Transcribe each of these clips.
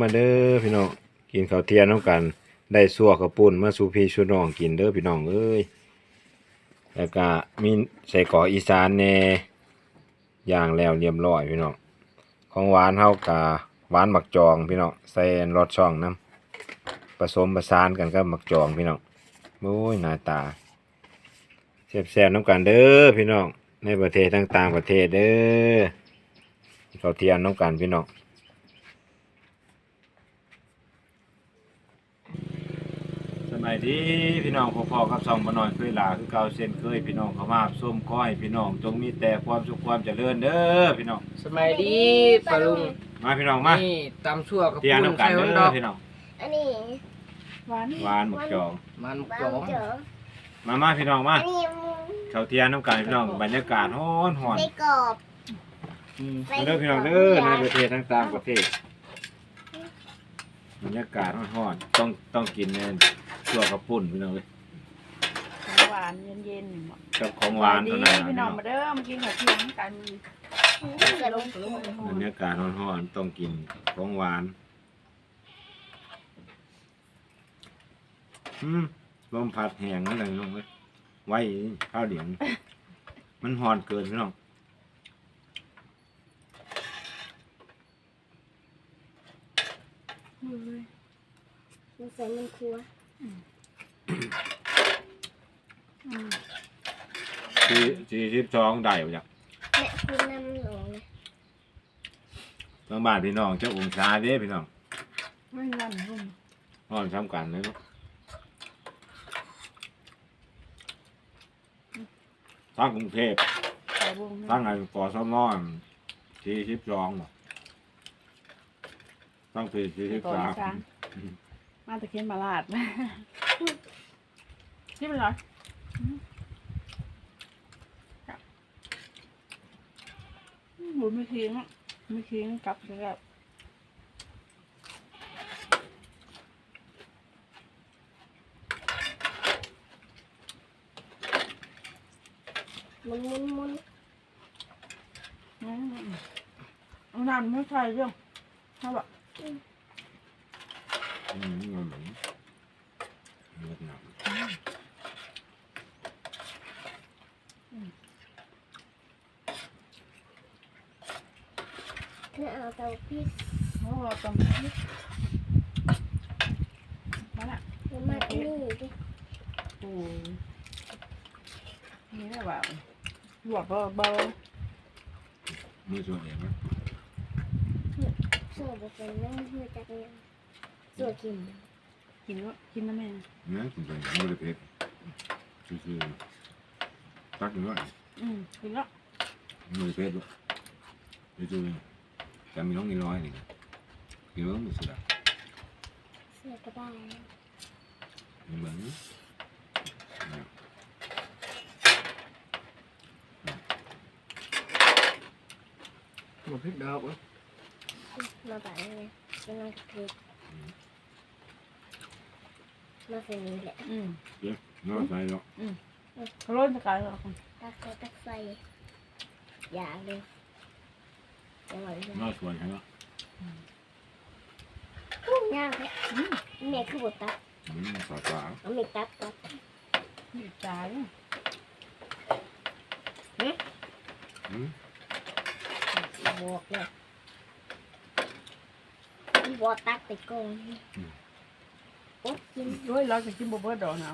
มาเด้อพี่น้องกินข้าวเที่ยงน้ำกัน ได้สัวกระปุ่นมาสู่พี่สู่น้องกินเด้อพี่น้องเอ้ยแล้วก็มีใส่กออีสานแน่ย่างแล้วเรียบร้อยพี่น้องของหวานเฮากะหวานหมักจองพี่น้องใส่รสช่องน้ำผสมประสานกันกับหมักจองพี่น้องโอ้ยหน้าตาแซ่บๆน้ำกันเด้อพี่น้องในประเทศต่างประเทศเด้อข้าวเทียงน้ำกันพี่น้อง สมัยที่พี่น้องพ่อๆกับสองบ่น้อยเคยลาคือเก่าเส้นเคยพี่น้องเข้ามาส้มก้อยพี่น้องจงมีแต่ความสุขความเจริญเด้อพี่น้องสมัยดีปลาลุงมาพี่น้องมานี่ตำชั่วกับเตียงปุ้นน้ำกันไข่ฮเด้อนดออกพี่น้องอันนี้หวานหวานหมกจองมันบ้าจองเจอมามาพี่น้องมาอันนี้ข้าวเที่ยงน้ำกันพี่น้องบรรยากาศร้อนร้อนไส้กรอบอืมไส้มาเด้อพี่น้องเด้อในประเทศทั้งต่างประเทศบรรยากาศร้อนๆต้องต้องกินแน่ ชั่วกระปุ่นพี่น้องเว้ยของหวานเย็นๆนี่กับของหวานเท่านั้นพี่น้องมาเด้อมากินข้าวเที่ยงกันจะลงบรรยากาศร้อนๆต้องกินของหวานอืมลมพัดแห้งนั่นเลยน้องเว้ยไว้ข้าวเดียง มันหอนเกินพี่น้องมันใส่มันครัว สี่สี่สิบสองได้ปะจ๊ะแม่คุณนำหลงทางบ้านพี่น้องเจ้าองศาเด้พี่น้องไม่นั่นรุ่มห้อนซ้ำกันเลยเนาะทั้งกรุงเทพใส่วงทั้งไอ้กอสมอนสี่สิบสองบ่ทั้งสี่สี่สิบก่อนสามจ้าง มาตะเคียนมาลาดที่มันเหรอหมูไม่ทิ้งไม่ทิ้งกลับแล้วมุนมุนมุนอืมเอาน้ำไม่ใช่เรื่องถ้าแบบอืมเงินเหมือนเงินหนักเธอเอาเตาพิษโอ้ตรงนี้มาละ แล้วมาอันนี้ดิโอ้ยนี่แหละแบบหลวกเบอร์เบอร์มือ ส่วนเองนะเสื้อจะเป็นนั่งเพื่อจักเนี่ยเสื้อกินกินวะกินนะแม่เนี่ยคุณไปมือเล็กๆคือๆตักหน่อยอืมกินแล้วมือเพชรด้วยจู่ๆจะมีน้องมีร้อยหนึ่งกินแล้วมือสุดอะเสื้อก็ได้เหมือนหมดพริกดอกเว้ยมาแบบนี้กำลังคลิก มาใส่นี้แหละอืมเยอะน้อใส่เนาะเขาล้นสกายเหรอคุณตักใส่ตักใส่อย่าเลยอย่าเลยน้อส่วนใช่ไหมยากเลยแม่คือบตักอืมสอดสาวเอาไม่ตักตักมีจ่ายอืมบอกเลยบอกตักไปก่อน โอ๊ยกินด้วยเราจะกินบะเบิร์ดดอกนะ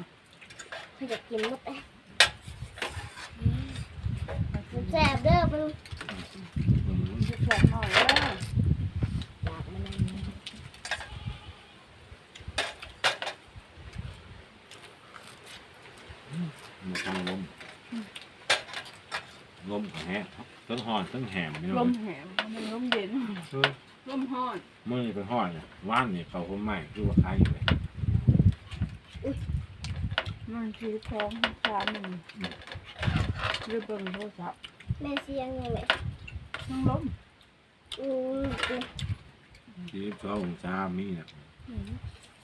เขาจะกินหมดเลยมันแซ่บเด้อมันอืมจะแฉะหน่อยแล้วอยากมันนั่นมันทางลมลมกับแห้งทั้งห่อนทั้งแหมนี่ลเนาะมแหมมันลมเย็นลมห้อนมื่อไปห่อนเนี่ยว่านเนี่ยเขาคนใหม่คือว่าใครอยู่เลย มันคือท้องชาหนึ่งเรือเบิ่งโทรศัพท์แม่เสียงยังไงนั่งลมอืมสี่สิบสององศามีเนี่ยอืม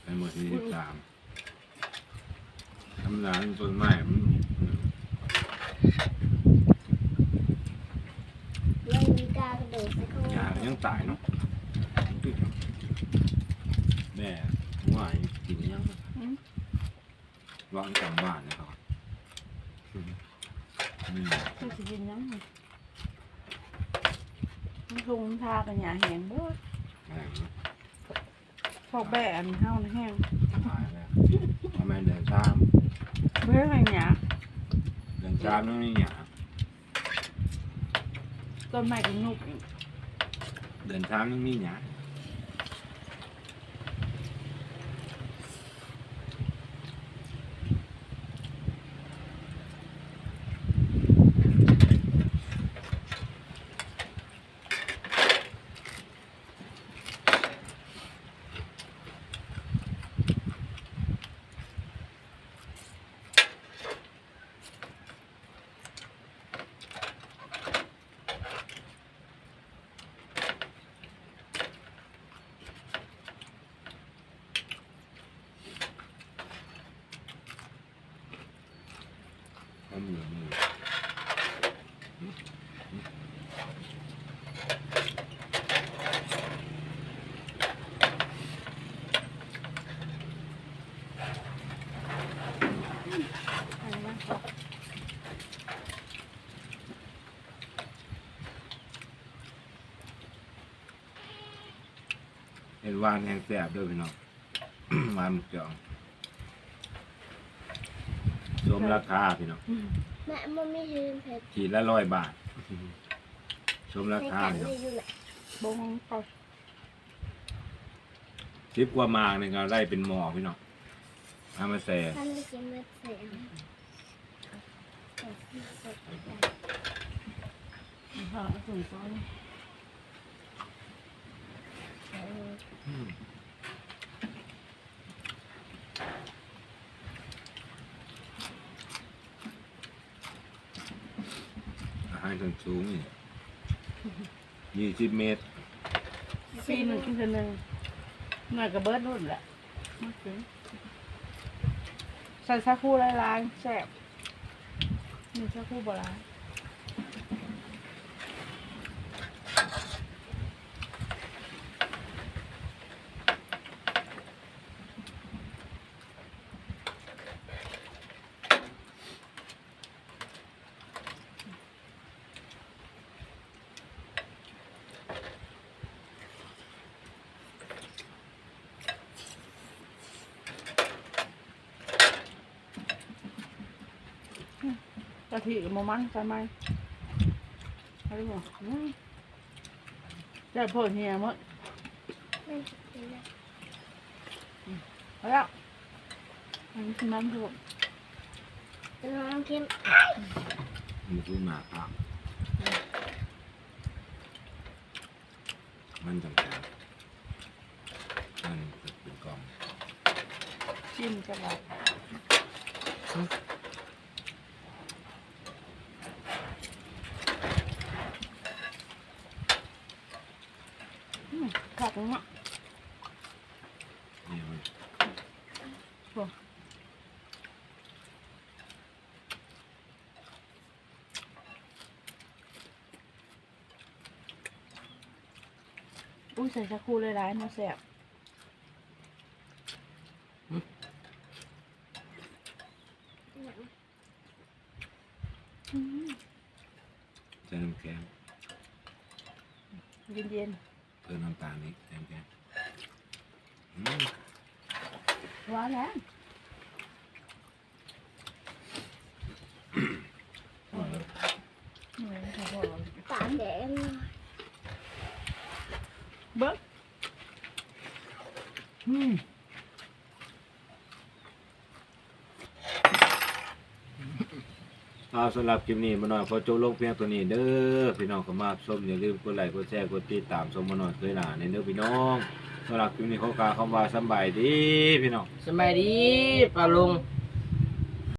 ในหมดสี่สิบสามธรรมดาต้นไม้มันไม่มีกล้ากระโดดใส่เข้าหญ้ายังตายเนาะอืม วางกลางบ้านนะครับอืมนี่คือสิกินยังมันทงทากันหยาแหงเบิดแม่งนะพอแบะอันเฮานี่แห้งตายแล้วทำไมเดินตามเบื่ออะไรหยาเดินตามนั่นนี่เนี่ยต้นไม้ก็นุบอีก เดินตามนั่นนี่เนี่ย ก็มีนี่ อันนี้มันเห็นวานแห้งแสบด้วยพี่น้องวานหมึกจองสมราคาพี่น้องอืมแม่มันไม่ยืนเผ็ดขีดละร้อยบาท สมราในคากันพี่น้องไม่อยู่แหละบงเขาสิบกว่ามากนี่ก็ได้เป็นหมอพี่น้องเอามาใส่ ท่านไม่กินไม่เผ็ดใส่ที่สดได้เขาถึงเขาเอออืมอาหารสันสูงนี่ยี่สิบเมตรปีหนึ่งกินเท่านึงหน่อยกับเบิร์ดรุ่นแหละมาถึงใส่ซาคูลายๆแซ่บ มีซาคูโะทิกับหมูมันใส่ไหมอะไรบอกอืมแต่พอเฮียมั้งไม่กินแล้วเอาละอันนี้คือน้ำถูกเป็นน้ำเค็มมันคือหมาครับมันต่างๆมันจะเป็นกล่องจิ้มจะแบบ อืมขัดตรงนี้นี่มันอุ้ยใส่ชาคูเลยร้ายมาแสบ ใส่น้ำแข็ง เย็นเย็น เพิ่มน้ำตาลนิดน้ำแข็งอืม ๆห วานแล้วอร่อยเลยเหมือนเขาบอกปากแดงเบิ้งอืมเอาสำหรับคลิปนี้มาหน่อยพอจบลงเพียงตัวนี้เด้อพี่น้องก็มาชมอย่าลืมกดไลค์กดแชร์กดติดตามชมมาหน่อยเคยหนาในเด้อพี่น้อง สำหรับคลิปนี้เขากล่าวคำว่าสำบายดีพี่น้อง สบายดีปลาลุง